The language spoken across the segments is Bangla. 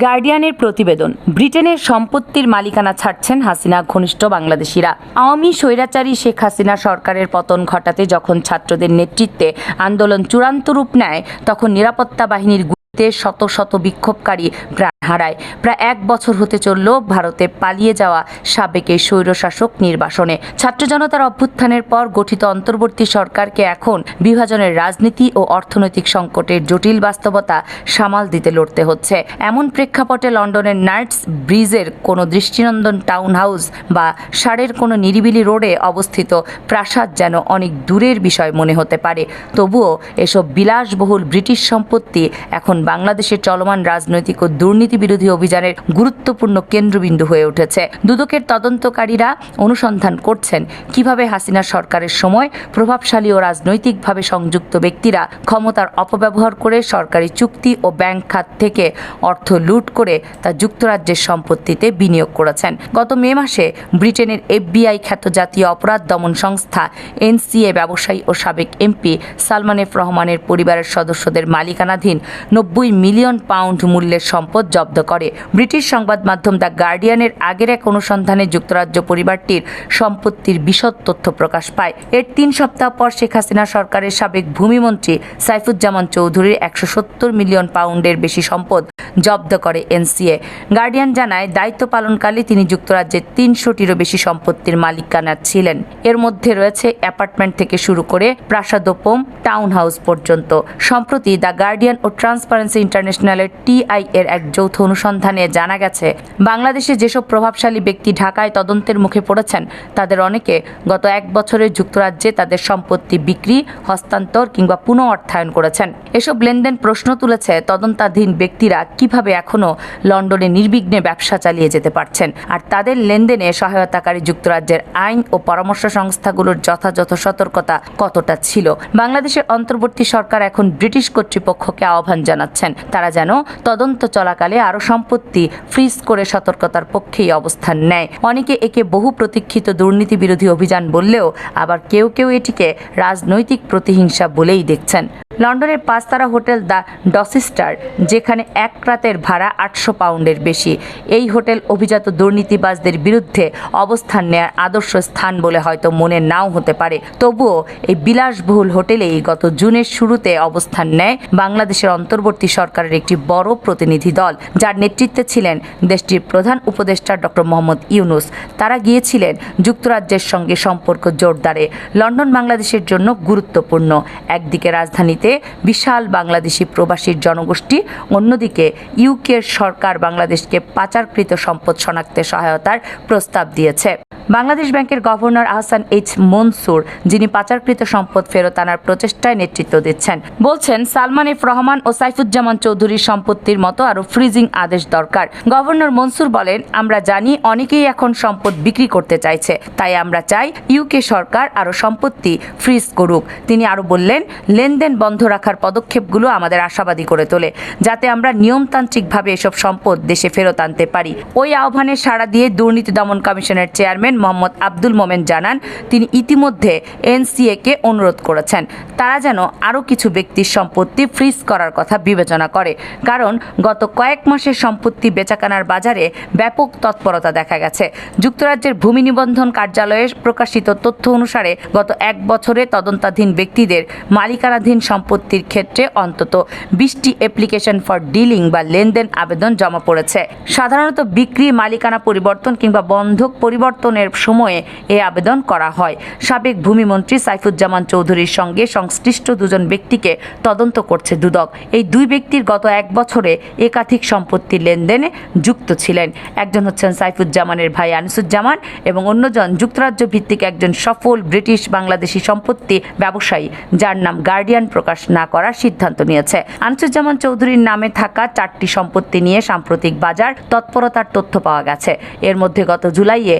গার্ডিয়ানের প্রতিবেদন। ব্রিটেনের সম্পত্তির মালিকানা ছাড়ছেন হাসিনা, ঘনিষ্ঠ বাংলাদেশিরা। আওয়ামী স্বৈরাচারী শেখ হাসিনা সরকারের পতন ঘটাতে যখন ছাত্রদের নেতৃত্বে আন্দোলন চূড়ান্ত রূপ নেয়, তখন নিরাপত্তা বাহিনীর গুলিতে শত শত বিক্ষোভকারী প্রাণ হারায় প্রায় এক বছর হতে চলল ভারতে পালিয়ে যাওয়া সাবেক এই স্বৈরশাসক নির্বাসনে। ছাত্র জনতার অভ্যুত্থানের পর গঠিত অন্তর্বর্তী সরকারকে এখন বিভাজনের রাজনীতি ও অর্থনৈতিক সংকটের জটিল বাস্তবতা সামাল দিতে লড়তে হচ্ছে। এমন প্রেক্ষাপটে লন্ডনের নাইটস ব্রিজের কোনো দৃষ্টিনন্দন টাউন হাউস বা সারের কোনো নিরিবিলি রোডে অবস্থিত প্রাসাদ যেন অনেক দূরের বিষয় মনে হতে পারে। তবুও এসব বিলাসবহুল ব্রিটিশ সম্পত্তি এখন বাংলাদেশের চলমান রাজনৈতিক ও দুর্নীতি বিরোধী অভিযানের গুরুত্বপূর্ণ কেন্দ্রবিন্দু হয়ে উঠেছে। দুদকের তদন্তকারীরা অনুসন্ধান করছেন কীভাবে হাসিনা সরকারের সময় প্রভাবশালী ও রাজনৈতিকভাবে সংযুক্ত ব্যক্তিরা ক্ষমতার অপব্যবহার করে সরকারি চুক্তি ও ব্যাংক খাত থেকে অর্থ লুট করে তা যুক্তরাজ্যের সম্পত্তিতে বিনিয়োগ করেছেন। গত মে মাসে ব্রিটেনের এফবিআই খ্যাত জাতীয় অপরাধ দমন সংস্থা এনসিএ ব্যবসায়ী ও সাবেক এমপি সালমান এফ রহমানের পরিবারের সদস্যদের মালিকানাধীন নব্বই মিলিয়ন পাউন্ড মূল্যের সম্পদ জব্দ করে। ব্রিটিশ সংবাদ মাধ্যম দ্য গার্ডিয়ানের আগের এক অনুসন্ধানে যুক্তরাজ্য পরিবারটির সম্পত্তির বিশদ তথ্য প্রকাশ পায়। এর তিন সপ্তাহ পর শেখ হাসিনা সরকারের সাবেক ভূমিমন্ত্রী সাইফুজ্জামান চৌধুরীর একশো সত্তর মিলিয়ন পাউন্ডের বেশি সম্পদ জব্দ করে এনসিএ। গার্ডিয়ান জানায়, দায়িত্ব পালনকালে তিনি যুক্তরাজ্যের তিনশোটিরও বেশি সম্পত্তির মালিকানা ছিলেন। এর মধ্যে রয়েছে অ্যাপার্টমেন্ট থেকে শুরু করে প্রাসাদোপম টাউন হাউস পর্যন্ত। সম্প্রতি দ্য গার্ডিয়ান ও ট্রান্সপারেন্সি ইন্টারন্যাশনালের টিআই এর এক যৌথ অনুসন্ধানে জানা গেছে, বাংলাদেশে যেসব প্রভাবশালী ব্যক্তি ঢাকায় তদন্তের মুখে পড়েছেন, তাদের অনেকে গত এক বছরে যুক্তরাজ্যে তাদের সম্পত্তি বিক্রি, হস্তান্তর কিংবা পুনঃ অর্থায়ন করেছেন। এসব লেনদেন প্রশ্ন তুলেছে তদন্তাধীন ব্যক্তিরা কীভাবে এখনও লন্ডনে নির্বিঘ্নে ব্যবসা চালিয়ে যেতে পারছেন, আর তাদের লেনদেনে সহায়তাকারী যুক্তরাজ্যের আইন ও পরামর্শ সংস্থাগুলোর যথাযথ সতর্কতা কতটা ছিল? বাংলাদেশের অন্তর্বর্তী সরকার এখন ব্রিটিশ কর্তৃপক্ষকে আহ্বান জানাচ্ছেন, তারা যেন তদন্ত চলাকালে আরও সম্পত্তি ফ্রিজ করে সতর্কতার পক্ষেই অবস্থান নেয়। অনেকে একে বহু প্রতীক্ষিত দুর্নীতি বিরোধী অভিযান বললেও আবার কেউ কেউ এটিকে রাজনৈতিক প্রতিহিংসা বলেই দেখছেন। লন্ডনের পাঁচতারা হোটেল দ্য ডসিস্টার, যেখানে এক রাতের ভাড়া আটশো পাউন্ডের বেশি। এই হোটেল অভিজাত দুর্নীতিবাজদের বিরুদ্ধে অবস্থান নেয়ার আদর্শ স্থান বলে হয়তো মনে নাও হতে পারে। তবুও এই বিলাসবহুল হোটেলেই গত জুনের শুরুতে অবস্থান নেয় বাংলাদেশের অন্তর্বর্তী সরকারের একটি বড় প্রতিনিধি দল যার নেতৃত্বে ছিলেন দেশটির প্রধান উপদেষ্টা ডক্টর মোহাম্মদ ইউনুস। তারা গিয়েছিলেন যুক্তরাজ্যের সঙ্গে সম্পর্ক জোরদারে। লন্ডন বাংলাদেশের জন্য গুরুত্বপূর্ণ। একদিকে রাজধানীতে বিশাল বাংলাদেশি প্রবাসীর জনগোষ্ঠী, অন্যদিকে ইউকের সরকার বাংলাদেশকে পাচারকৃত সম্পদ শনাক্তে সহায়তার প্রস্তাব দিয়েছে। বাংলাদেশ ব্যাংকের গভর্নর আহসান এইচ মনসুর, যিনি পাচারকৃত সম্পদ ফেরত আনার প্রচেষ্টায় নেতৃত্ব দিচ্ছেন, বলছেন সালমান এফ রহমান ও সাইফুজ্জামান চৌধুরীর সম্পত্তির মতো আরও ফ্রিজিং আদেশ দরকার। গভর্নর মনসুর বলেন, আমরা জানি অনেকেই এখন সম্পদ বিক্রি করতে চাইছে, তাই আমরা চাই ইউকে সরকার আরও সম্পত্তি ফ্রিজ করুক। তিনি আরও বললেন, লেনদেন বন্ধ রাখার পদক্ষেপগুলো আমাদের আশাবাদী করে তোলে, যাতে আমরা নিয়মতান্ত্রিকভাবে এসব সম্পদ দেশে ফেরত আনতে পারি। ওই আহ্বানে সাড়া দিয়ে দুর্নীতি দমন কমিশনের চেয়ারম্যান মোহাম্মদ আব্দুল মোমেন জানান, তিনি ইতিমধ্যে এনসিএকে অনুরোধ করেছেন। তারা যেন আরও কিছু ব্যক্তির সম্পত্তি ফ্রিজ করার কথা বিবেচনা করে। কারণ, গত কয়েক মাসের সম্পত্তি বেচাকেনার বাজারে ব্যাপক তৎপরতা দেখা গেছে। যুক্তরাজ্যের ভূমি নিবন্ধন কার্যালয়ে প্রকাশিত তথ্য অনুসারে গত এক বছরে তদন্তাধীন ব্যক্তিদের মালিকানাধীন সম্পত্তির ক্ষেত্রে অন্তত বিশটি অ্যাপ্লিকেশন ফর ডিলিং বা লেনদেন আবেদন জমা পড়েছে। সাধারণত বিক্রি, মালিকানা পরিবর্তন কিংবা বন্ধক পরিবর্তনের সময়ে এই আবেদন করা হয়। সাবেক ভূমিমন্ত্রী সাইফুজ্জামান চৌধুরীর সঙ্গে সংশ্লিষ্ট দুজন ব্যক্তিকে তদন্ত করছে দুদক। এই দুই ব্যক্তির গত এক বছরে একাধিক সম্পত্তি লেনদেনে যুক্ত ছিলেন। একজন হচ্ছেন সাইফুজ্জামানের ভাই আনিসুজ্জামান এবং অন্যজন যুক্তরাজ্য ভিত্তিক একজন সফল ব্রিটিশ বাংলাদেশি সম্পত্তি ব্যবসায়ী, যার নাম গার্ডিয়ান প্রকাশ না করার সিদ্ধান্ত নিয়েছে। আনিসুজ্জামান চৌধুরীর নামে থাকা চারটি সম্পত্তি নিয়ে সাম্প্রতিক বাজার তৎপরতার তথ্য পাওয়া গেছে। এর মধ্যে গত জুলাইয়ে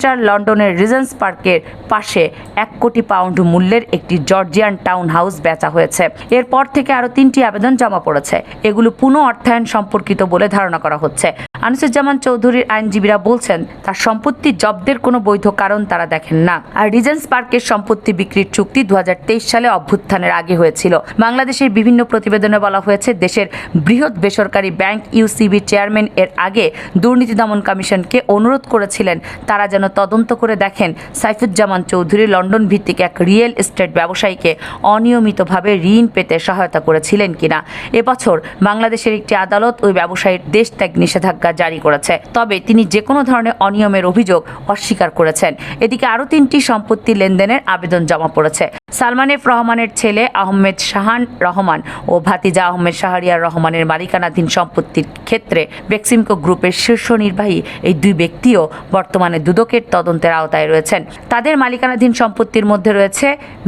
সেন্ট্রাল লন্ডনের রিজেন্স পার্কের পাশে এক কোটি পাউন্ড মূল্যের একটি জর্জিয়ান টাউন হাউস বেচা হয়েছে। এরপর থেকে আরও তিনটি আবেদন জমা পড়েছে। এগুলো পুনঃ অর্থায়ন সম্পর্কিত বলে ধারণা করা হচ্ছে। আনিসুজ্জামান চৌধুরীর আইনজীবীরা বলছেন, তার সম্পত্তি জব্দের কোনো বৈধ কারণ তারা দেখেন না। আর রিজেন্স পার্কের সম্পত্তি বিক্রির চুক্তি দুহাজার তেইশ সালে অভ্যুত্থানের আগে হয়েছিল। বাংলাদেশের বিভিন্ন প্রতিবেদনে বলা হয়েছে, দেশের বৃহৎ বেসরকারি ব্যাংক ইউসিবি চেয়ারম্যান এর আগে দুর্নীতি দমন কমিশনকে অনুরোধ করেছিলেন। তারা যেন তদন্ত করে দেখেন, সাইফুজ্জামান চৌধুরী লন্ডন ভিত্তিক এক রিয়েল এস্টেট ব্যবসায়ীকে অনিয়মিতভাবে ঋণ পেতে সহায়তা করেছিলেন কিনা। এবছর বাংলাদেশের একটি আদালত ওই ব্যবসায়ীর দেশ ত্যাগ নিষেধাজ্ঞা জারি করেছে। তবে তিনি যে কোনো ধরনের অনিয়মের অভিযোগ অস্বীকার করেছেন। এদিকে আরও তিনটি সম্পত্তি লেনদেনের আবেদন জমা পড়েছে। সালমান এফ রহমানের ছেলে আহমেদ শাহান রহমান ও ভাতিজা আহমেদ শাহরিয়ার রহমানের মালিকানাধীন সম্পত্তির ক্ষেত্রে বেক্সিমকো গ্রুপের শীর্ষ নির্বাহী এই দুই ব্যক্তিও বর্তমানে দুদকের তদন্তের আওতায় রয়েছেন। তাদের মালিকানাধীন সম্পত্তির মধ্যে রয়েছে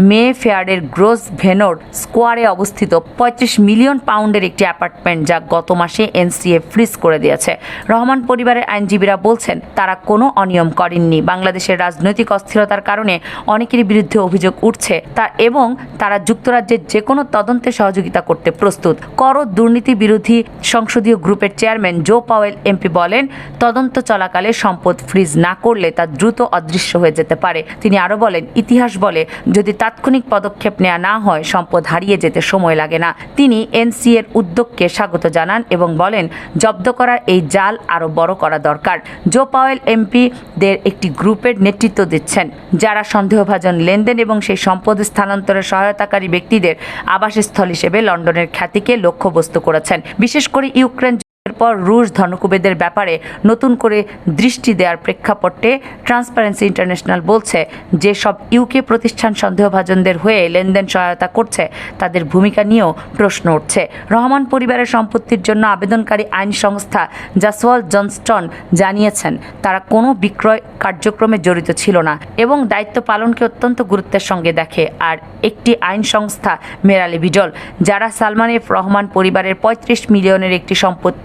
মে ফেয়ারের গ্রোস ভেনোর স্কোয়ারে অবস্থিত পঁয়ত্রিশ মিলিয়ন পাউন্ডের একটি অ্যাপার্টমেন্ট যা গত মাসে এনসিএ ফ্রিজ করে দিয়েছে। রহমান পরিবারের আইনজীবীরা বলছেন, তারা কোনো অনিয়ম করেননি। বাংলাদেশের রাজনৈতিক অস্থিরতার কারণে অনেকের বিরুদ্ধে অভিযোগ উঠছে। তা এবং তারা যুক্তরাজ্যের যে কোনো তদন্তে সহযোগিতা করতে প্রস্তুত। কর দুর্নীতি বিরোধী সংসদীয় গ্রুপের চেয়ারম্যান জো পাওয়েল এমপি বলেন, তদন্ত চলাকালে সম্পদ ফ্রিজ না করলে তা দ্রুত অদৃশ্য হয়ে যেতে পারে। তিনি আরও বলেন, ইতিহাস বলে যদি তাৎক্ষণিক পদক্ষেপ নেওয়া না হয়, সম্পদ হারিয়ে যেতে সময় লাগে না। তিনি এনসি এর উদ্যোগকে স্বাগত জানান এবং বলেন, জব্দ করার এই জাল আরও বড় করা দরকার। জো পাওয়েল এমপিদের একটি গ্রুপের নেতৃত্ব দিচ্ছেন, যারা সন্দেহভাজন লেনদেন এবং সেই সম্পদ স্থানান্তরে সহায়তাকারী ব্যক্তিদের আবাসস্থল হিসেবে লন্ডনের খ্যাতিকে লক্ষ্যবস্তু করেছেন। বিশেষ করে ইউক্রেন এরপর রুশ ধনকুবেদের ব্যাপারে নতুন করে দৃষ্টি দেওয়ার প্রেক্ষাপটে ট্রান্সপারেন্সি ইন্টারন্যাশনাল বলছে যে সব ইউকে প্রতিষ্ঠান সন্দেহভাজনদের হয়ে লেনদেন সহায়তা করছে। তাদের ভূমিকা নিয়েও প্রশ্ন উঠছে। রহমান পরিবারের সম্পত্তির জন্য আবেদনকারী আইন সংস্থা জাসওয়াল জনস্টন জানিয়েছেন, তারা কোনো বিক্রয় কার্যক্রমে জড়িত ছিল না এবং দায়িত্ব পালনকে অত্যন্ত গুরুত্বের সঙ্গে দেখে। আর একটি আইন সংস্থা মেরালি বিজল, যারা সালমান এফ রহমান পরিবারের পঁয়ত্রিশ মিলিয়নের একটি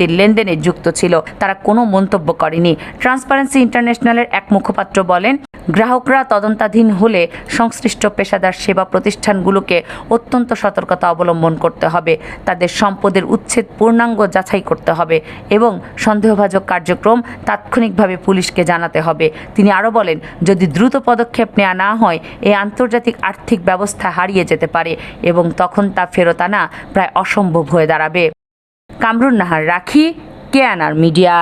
সম্পত্তির লেনদেনে যুক্ত ছিল। তারা কোনো মন্তব্য করেনি। ট্রান্সপারেন্সি ইন্টারন্যাশনালের এক মুখপাত্র বলেন, গ্রাহকরা তদন্তাধীন হলে সংশ্লিষ্ট পেশাদার সেবা প্রতিষ্ঠানগুলোকে অত্যন্ত সতর্কতা অবলম্বন করতে হবে। তাদের সম্পদের উচ্ছেদ পূর্ণাঙ্গ যাচাই করতে হবে এবং সন্দেহভাজক কার্যক্রম তাৎক্ষণিকভাবে পুলিশকে জানাতে হবে। তিনি আরও বলেন, যদি দ্রুত পদক্ষেপ নেওয়া না হয় এই আন্তর্জাতিক আর্থিক ব্যবস্থা হারিয়ে যেতে পারে এবং তখন তা ফেরত আনা প্রায় অসম্ভব হয়ে দাঁড়াবে। কামরুন নাহার রাখি কেয়ানার মিডিয়া।